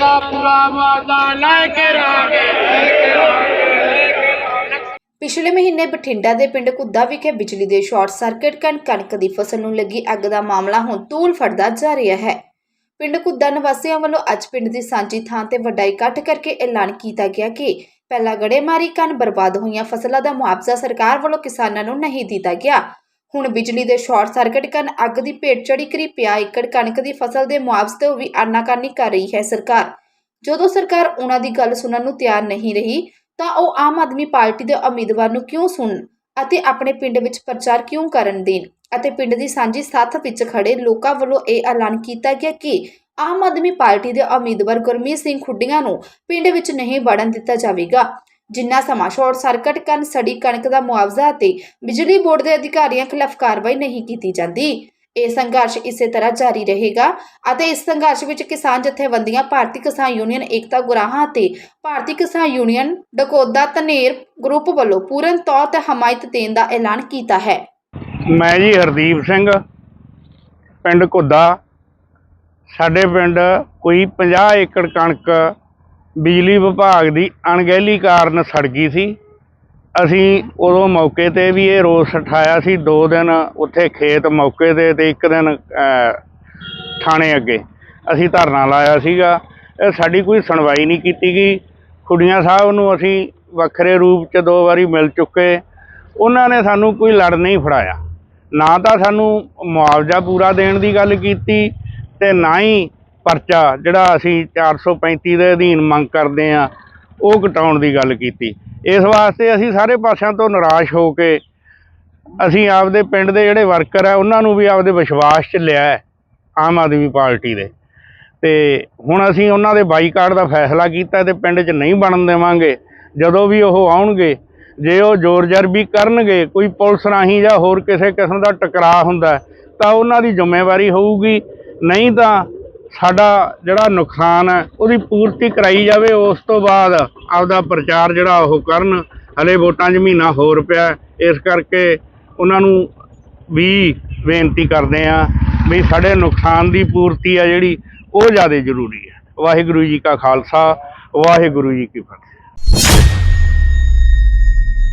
ਦਾ ਪੂਰਾ ਵਾਅਦਾ ਲੈ ਕੇ ਰਹਾਂਗੇ ਪਿਛਲੇ ਮਹੀਨੇ ਬਠਿੰਡਾ ਦੇ ਪਿੰਡ ਕੁੱਦਾ ਵਿਖੇ ਬਿਜਲੀ ਦੇ ਸ਼ਾਰਟ ਸਰਕਟ ਕਾਰਨ ਕਣਕ ਦੀ ਫਸਲ ਨੂੰ ਲੱਗੀ ਅੱਗ ਦਾ ਮਾਮਲਾ ਹੁਣ ਤੂਲ ਫੜਦਾ ਜਾ ਰਿਹਾ ਹੈ। ਪਿੰਡ ਕੁੱਦਾ ਨਿਵਾਸੀਆਂ ਵੱਲੋਂ ਅੱਜ ਪਿੰਡ ਦੀ ਸਾਂਝੀ ਥਾਂ ਤੇ ਵੱਡਾ ਇਕੱਠ ਕਰਕੇ ਐਲਾਨ ਕੀਤਾ ਗਿਆ ਕਿ ਪਹਿਲਾ ਗੜੇਮਾਰੀ ਕਾਰਨ ਬਰਬਾਦ ਹੋਈਆਂ ਫਸਲਾਂ ਦਾ ਮੁਆਵਜ਼ਾ ਸਰਕਾਰ ਵੱਲੋਂ ਕਿਸਾਨਾਂ ਨੂੰ ਨਹੀਂ ਦਿੱਤਾ ਗਿਆ। ਹੁਣ ਬਿਜਲੀ ਦੇ ਸ਼ਾਰਟ ਸਰਕਟ ਕਾਰਨ ਅੱਗ ਦੀ ਭੇਟ ਚੜੀ ਕਰੀਬ 50 ਏਕੜ ਕਣਕ ਦੀ ਫਸਲ ਦੇ ਮੁਆਵਜ਼ੇ ਤੋਂ ਵੀ ਆਨਾਕਾਨੀ ਕਰ ਰਹੀ ਹੈ ਸਰਕਾਰ। ਜਦੋਂ ਸਰਕਾਰ ਉਹਨਾਂ ਦੀ ਗੱਲ ਸੁਣਨ ਨੂੰ ਤਿਆਰ ਨਹੀਂ ਰਹੀ, ਤਾਂ ਉਹ ਆਮ ਆਦਮੀ ਪਾਰਟੀ ਦੇ ਉਮੀਦਵਾਰ ਨੂੰ ਕਿਉਂ ਸੁਣਨ ਅਤੇ ਆਪਣੇ ਪਿੰਡ ਵਿੱਚ ਪ੍ਰਚਾਰ ਕਿਉਂ ਕਰਨ ਦੇਣ? ਅਤੇ ਪਿੰਡ ਦੀ ਸਾਂਝੀ ਸਾਥ ਵਿੱਚ ਖੜੇ ਲੋਕਾਂ ਵੱਲੋਂ ਇਹ ਐਲਾਨ ਕੀਤਾ ਗਿਆ ਕਿ ਆਮ ਆਦਮੀ ਪਾਰਟੀ ਦੇ ਉਮੀਦਵਾਰ ਗੁਰਮੀਤ ਸਿੰਘ ਖੁੱਡੀਆਂ ਨੂੰ ਪਿੰਡ ਵਿੱਚ ਨਹੀਂ ਵੜਨ ਦਿੱਤਾ ਜਾਵੇਗਾ। ਜਿੰਨਾ ਸਮਾਂ ਸ਼ਾਰਟ ਸਰਕਟ ਕਾਰਨ, ਸੜੀ ਕਣਕ ਦਾ ਮੁਆਵਜ਼ਾ ਅਤੇ ਬਿਜਲੀ ਬੋਰਡ ਦੇ ਅਧਿਕਾਰੀਆਂ ਖਿਲਾਫ ਕਾਰਵਾਈ ਨਹੀਂ ਕੀਤੀ ਜਾਂਦੀ। ਇਹ ਸੰਘਰਸ਼ ਇਸੇ ਤਰ੍ਹਾਂ ਜਾਰੀ ਰਹੇਗਾ ਅਤੇ ਇਸ ਸੰਘਰਸ਼ ਵਿੱਚ ਕਿਸਾਨ ਜਥੇਬੰਦੀਆਂ, ਭਾਰਤੀ ਕਿਸਾਨ ਯੂਨੀਅਨ, ਏਕਤਾ ਗੁਰਾਹਾਂ ਅਤੇ ਭਾਰਤੀ ਕਿਸਾਨ ਯੂਨੀਅਨ, ਡਕੋਦਾ ਧਨੇਰ ਗਰੁੱਪ ਵੱਲੋਂ ਪੂਰਨ ਤੌਰ ਤੇ ਹਮਾਇਤ ਦੇਣ ਦਾ ਐਲਾਨ ਕੀਤਾ ਹੈ। ਮੈਂ ਜੀ ਹਰਦੀਪ ਸਿੰਘ, ਪਿੰਡ ਘੁੱਦਾ। ਸਾਡੇ ਪਿੰਡ ਕੋਈ 50 ਏਕੜ ਕਣਕ ਬਿਜਲੀ ਵਿਭਾਗ ਦੀ ਅਣਗਹਿਲੀ ਕਾਰਨ ਸੜ ਗਈ ਸੀ। ਅਸੀਂ ਉਦੋਂ ਮੌਕੇ ਤੇ ਵੀ ਇਹ ਰੋਸ ਉਠਾਇਆ ਸੀ। ਦੋ ਦਿਨ ਉੱਥੇ ਖੇਤ ਮੌਕੇ ਤੇ ਤੇ ਇੱਕ ਦਿਨ ਥਾਣੇ ਅੱਗੇ ਅਸੀਂ ਧਰਨਾ ਲਾਇਆ ਸੀਗਾ। ਇਹ ਸਾਡੀ ਕੋਈ ਸੁਣਵਾਈ ਨਹੀਂ ਕੀਤੀ ਗਈ। ਖੁੱਡੀਆਂ ਸਾਹਿਬ ਨੂੰ ਅਸੀਂ ਵੱਖਰੇ ਰੂਪ 'ਚ ਦੋ ਵਾਰੀ ਮਿਲ ਚੁੱਕੇ। ਉਹਨਾਂ ਨੇ ਸਾਨੂੰ ਕੋਈ ਲੜ ਨਹੀਂ ਫੜਾਇਆ। ਨਾ ਤਾਂ ਸਾਨੂੰ ਮੁਆਵਜ਼ਾ ਪੂਰਾ ਦੇਣ ਦੀ ਗੱਲ ਕੀਤੀ ਤੇ ਨਾ ਹੀ ਪਰਚਾ ਜਿਹੜਾ ਅਸੀਂ 435 ਦੇ ਅਧੀਨ ਮੰਗ ਕਰਦੇ ਆ ਉਹ ਘਟਾਉਣ ਦੀ ਗੱਲ ਕੀਤੀ। ਇਸ ਵਾਸਤੇ ਅਸੀਂ ਸਾਰੇ ਪਾਸਿਆਂ ਤੋਂ ਨਿਰਾਸ਼ ਹੋ ਕੇ ਅਸੀਂ ਆਪਦੇ ਪਿੰਡ ਦੇ ਜਿਹੜੇ ਵਰਕਰ ਆ, ਉਹਨਾਂ ਨੂੰ ਵੀ ਆਪਦੇ ਵਿਸ਼ਵਾਸ 'ਚ ਲਿਆ ਆਮ ਆਦਮੀ ਪਾਰਟੀ ਦੇ। ਤੇ ਹੁਣ ਅਸੀਂ ਉਹਨਾਂ ਦੇ ਬਾਈਕਾਟ ਦਾ ਫੈਸਲਾ ਕੀਤਾ ਤੇ ਪਿੰਡ 'ਚ ਨਹੀਂ ਬਣਨ ਦੇਵਾਂਗੇ। ਜਦੋਂ ਵੀ ਉਹ ਆਉਣਗੇ, ਜੇ ਉਹ ਜ਼ੋਰ ਜ਼ਰਬੀ ਕਰਨਗੇ, ਕੋਈ ਪੁਲਿਸ ਰਾਹੀਂ ਜਾਂ ਹੋਰ ਕਿਸੇ ਕਿਸਮ ਦਾ ਟਕਰਾਅ ਹੁੰਦਾ, ਤਾਂ ਉਹਨਾਂ ਦੀ ਜ਼ਿੰਮੇਵਾਰੀ ਹੋਊਗੀ। ਨਹੀਂ ਤਾਂ ਸਾਡਾ ਜਿਹੜਾ ਨੁਕਸਾਨ ਹੈ, ਉਹਦੀ ਪੂਰਤੀ ਕਰਾਈ ਜਾਵੇ, ਉਸ ਤੋਂ ਬਾਅਦ ਆਪਦਾ ਪ੍ਰਚਾਰ ਜਿਹੜਾ ਉਹ ਕਰਨ। ਹਲੇ ਵੋਟਾਂ 'ਚ ਮਹੀਨਾ ਹੋਰ ਪਿਆ ਇਸ ਕਰਕੇ ਉਹਨਾਂ ਨੂੰ ਵੀ ਬੇਨਤੀ ਕਰਦੇ ਆ ਵੀ ਸਾਡੇ ਨੁਕਸਾਨ ਦੀ ਪੂਰਤੀ ਆ ਜਿਹੜੀ, ਉਹ ਜ਼ਿਆਦਾ ਜ਼ਰੂਰੀ ਹੈ। ਵਾਹਿਗੁਰੂ ਜੀ ਕਾ ਖਾਲਸਾ, ਵਾਹਿਗੁਰੂ ਜੀ ਕੀ ਫਤਿਹ।